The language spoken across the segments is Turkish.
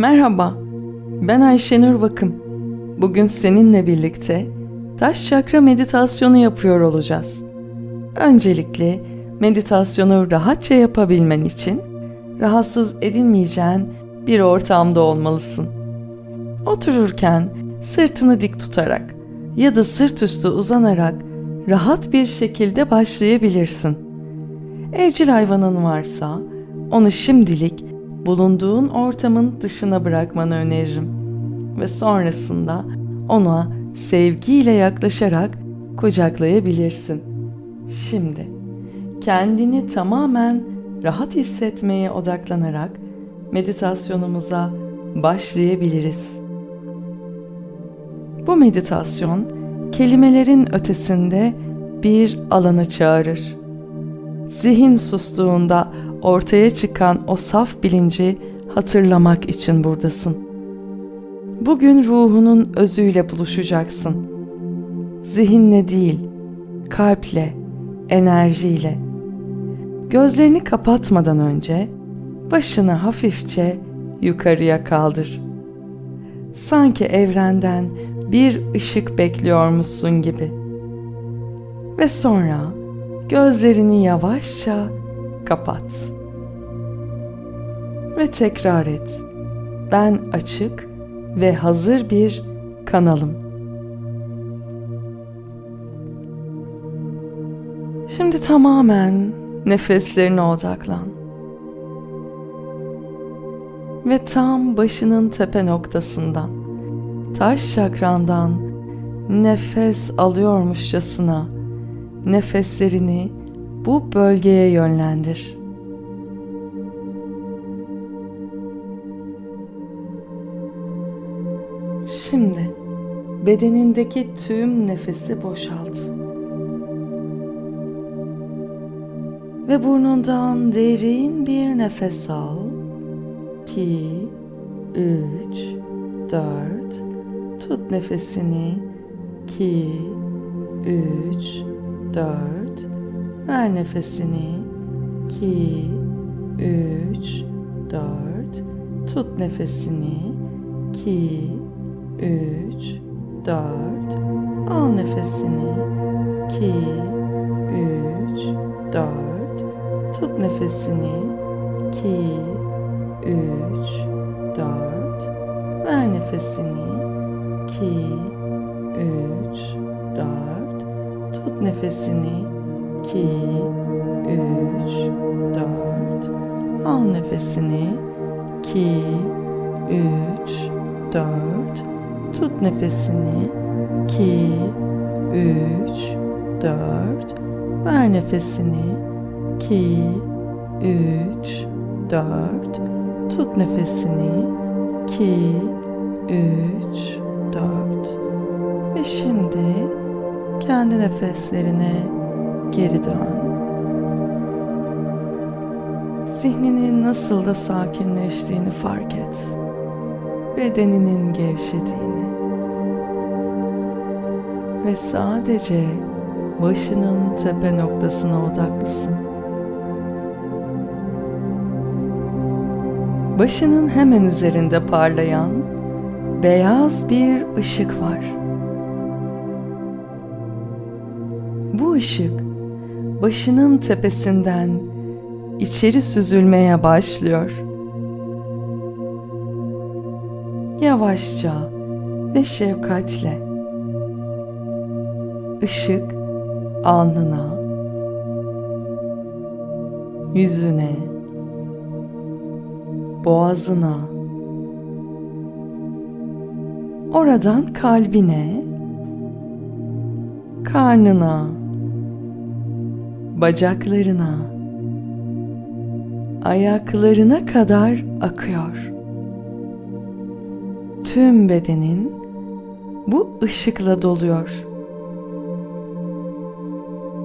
Merhaba, ben Ayşenur Bakım. Bugün seninle birlikte taş çakra meditasyonu yapıyor olacağız. Öncelikle meditasyonu rahatça yapabilmen için rahatsız edilmeyeceğin bir ortamda olmalısın. Otururken sırtını dik tutarak ya da sırt üstü uzanarak rahat bir şekilde başlayabilirsin. Evcil hayvanın varsa onu şimdilik bulunduğun ortamın dışına bırakmanı öneririm ve sonrasında ona sevgiyle yaklaşarak kucaklayabilirsin. Şimdi kendini tamamen rahat hissetmeye odaklanarak meditasyonumuza başlayabiliriz. Bu meditasyon kelimelerin ötesinde bir alanı çağırır. Zihin sustuğunda ortaya çıkan o saf bilinci hatırlamak için buradasın. Bugün ruhunun özüyle buluşacaksın. Zihinle değil, kalple, enerjiyle. Gözlerini kapatmadan önce başını hafifçe yukarıya kaldır. Sanki evrenden bir ışık bekliyormuşsun gibi. Ve sonra gözlerini yavaşça kapat. Ve tekrar et. Ben açık ve hazır bir kanalım. Şimdi tamamen nefeslerine odaklan. Ve tam başının tepe noktasından, taş çakrandan nefes alıyormuşçasına nefeslerini bu bölgeye yönlendir. Şimdi bedenindeki tüm nefesi boşalt. Ve burnundan derin bir nefes al. 2 3 4 Tut nefesini. 2 3 4 Ver nefesini. 2 3 4 Tut nefesini. 2 3 4 Al nefesini. 2 3 4 Tut nefesini. 2 3 4 Ver nefesini. 2 3 4 Tut nefesini. 2 3 4 Al nefesini. 2 3 4 Tut nefesini. 2 3 4 Ver nefesini. 2 3 4 Tut nefesini. 2 3 4 Ve şimdi kendi nefeslerine geri dön. Zihninin nasıl da sakinleştiğini fark et. Bedeninin gevşediğini. Ve sadece başının tepe noktasına odaklısın. Başının hemen üzerinde parlayan beyaz bir ışık var. Bu ışık başının tepesinden içeri süzülmeye başlıyor. Yavaşça ve şefkatle ışık alnına, yüzüne, boğazına, oradan kalbine, karnına, bacaklarına, ayaklarına kadar akıyor. Tüm bedenin bu ışıkla doluyor.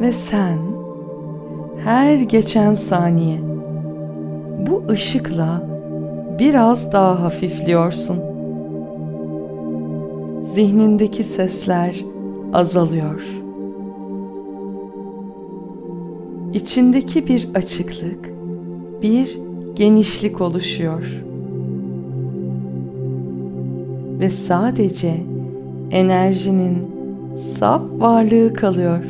Ve sen her geçen saniye bu ışıkla biraz daha hafifliyorsun. Zihnindeki sesler azalıyor. İçindeki bir açıklık, bir genişlik oluşuyor. ve sadece enerjinin saf varlığı kalıyor.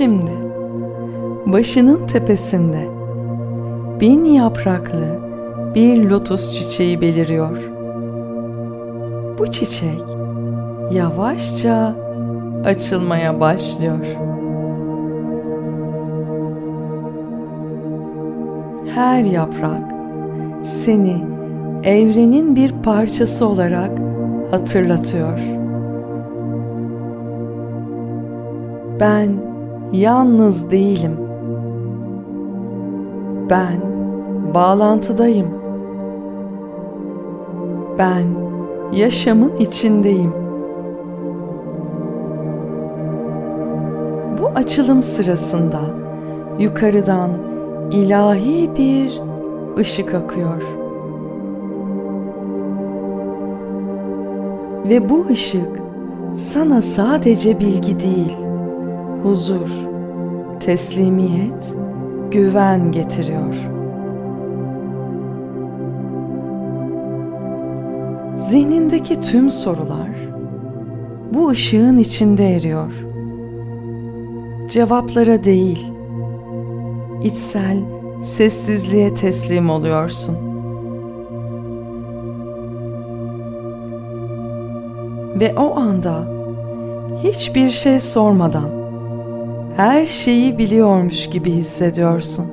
Şimdi başının tepesinde bin yapraklı bir lotus çiçeği beliriyor. Bu çiçek yavaşça açılmaya başlıyor. Her yaprak seni evrenin bir parçası olarak hatırlatıyor. Ben yalnız değilim. Ben bağlantıdayım. Ben yaşamın içindeyim. Bu açılım sırasında yukarıdan ilahi bir ışık akıyor. Ve bu ışık sana sadece bilgi değil, huzur, teslimiyet, güven getiriyor. Zihnindeki tüm sorular bu ışığın içinde eriyor. Cevaplara değil, içsel sessizliğe teslim oluyorsun. Ve o anda hiçbir şey sormadan her şeyi biliyormuş gibi hissediyorsun.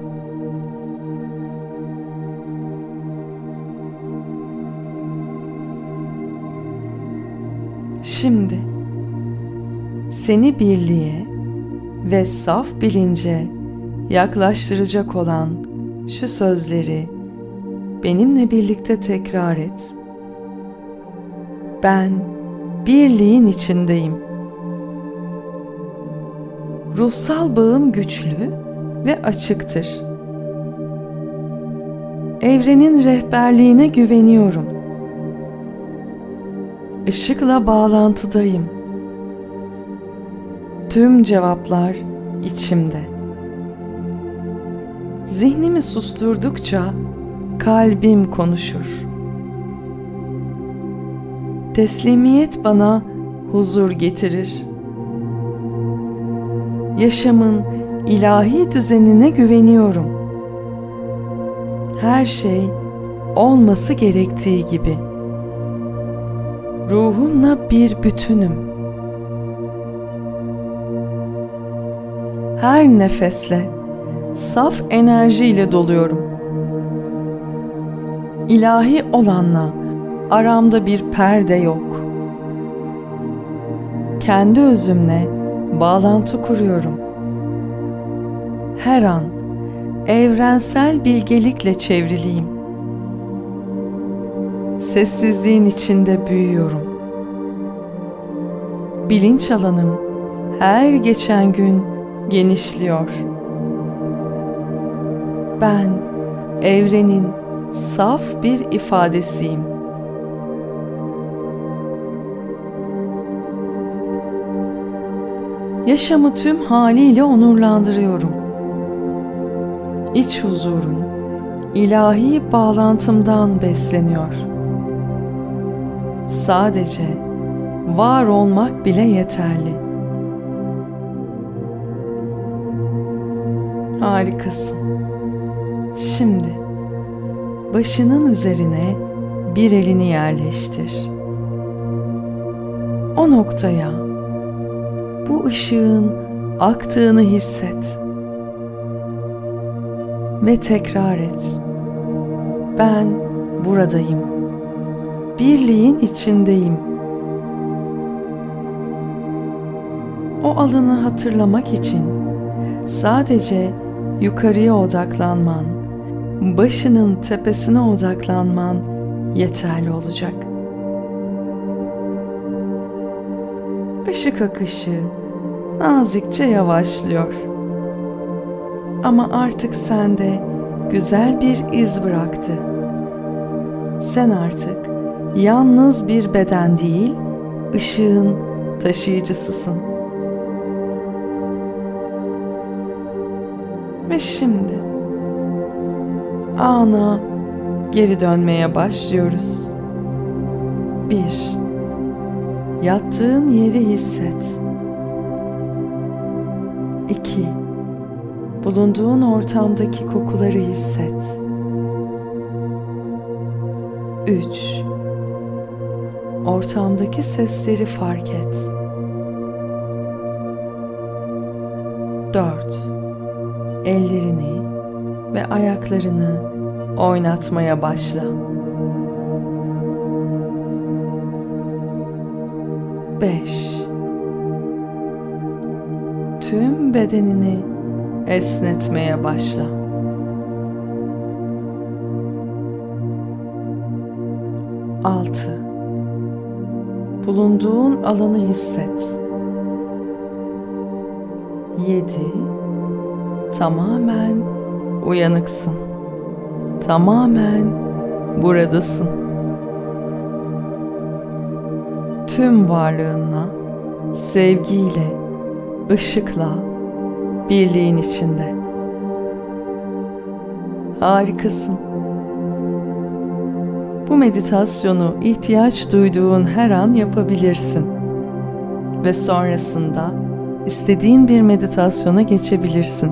Şimdi seni birliğe ve saf bilince yaklaştıracak olan şu sözleri benimle birlikte tekrar et. Ben birliğin içindeyim. Ruhsal bağım güçlü ve açıktır. Evrenin rehberliğine güveniyorum. Işıkla bağlantıdayım. Tüm cevaplar içimde.'' Zihnimi susturdukça kalbim konuşur. Teslimiyet bana huzur getirir. Yaşamın ilahi düzenine güveniyorum. Her şey olması gerektiği gibi. Ruhumla bir bütünüm. Her nefesle saf enerjiyle doluyorum. İlahi olanla aramda bir perde yok. Kendi özümle bağlantı kuruyorum. Her an evrensel bilgelikle çevriliyim. Sessizliğin içinde büyüyorum. Bilinç alanım her geçen gün genişliyor.'' Ben evrenin saf bir ifadesiyim. Yaşamı tüm haliyle onurlandırıyorum. İç huzurum ilahi bağlantımdan besleniyor. Sadece var olmak bile yeterli. Harikasın. Şimdi başının üzerine bir elini yerleştir. O noktaya bu ışığın aktığını hisset. Ve tekrar et. Ben buradayım. Birliğin içindeyim. O alanı hatırlamak için sadece yukarıya odaklanman başının tepesine odaklanman yeterli olacak. Işık akışı nazikçe yavaşlıyor. Ama artık sende güzel bir iz bıraktı. Sen artık yalnız bir beden değil, ışığın taşıyıcısısın. Ve şimdi ana geri dönmeye başlıyoruz. 1. Yattığın yeri hisset. 2. Bulunduğun ortamdaki kokuları hisset. 3. Ortamdaki sesleri fark et. 4. Ellerini ve ayaklarını oynatmaya başla. 5. Tüm bedenini esnetmeye başla. 6. Bulunduğun alanı hisset. 7. Tamamen uyanıksın. Tamamen buradasın. Tüm varlığınla, sevgiyle, ışıkla, birliğin içinde. Harikasın. Bu meditasyonu ihtiyaç duyduğun her an yapabilirsin. Ve sonrasında istediğin bir meditasyona geçebilirsin.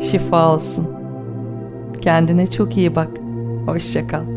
Şifa olsun. Kendine çok iyi bak. Hoşça kal.